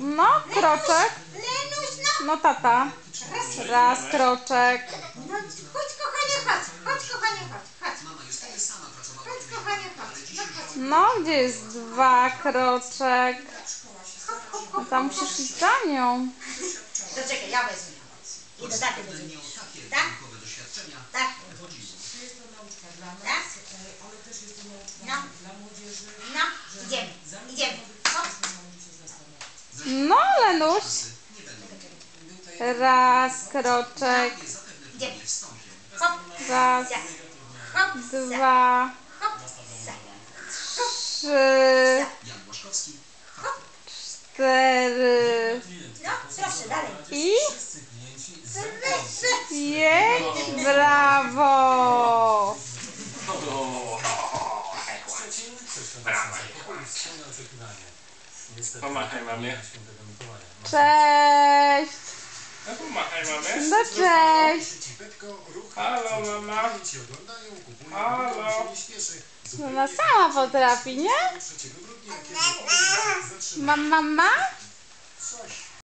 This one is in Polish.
No, kroczek. Lenuś, no. No tata. Raz kroczek. No chodź kochanie, chodź. Chodź kochanie, chodź. Chodź. Kochanie, chodź. No chodź. No, gdzie jest dwa kroczek? No tam musisz iść za nią. To czekaj, ja wezmę. I do taty Tak? Tak. chodziło. Jest to nauczka dla nas, Tak? ale też jest to nauczka No. dla młodzieży. No, idziemy. Idziemy. Będą. Raz kroczek. Raz, dwa, trzy, cztery i pięć. Brawo! Pomachaj mamie. Cześć! No pomachaj mamie. No cześć! Halo mama. Halo. No Ona sama potrafi, nie? Mam mama? Coś.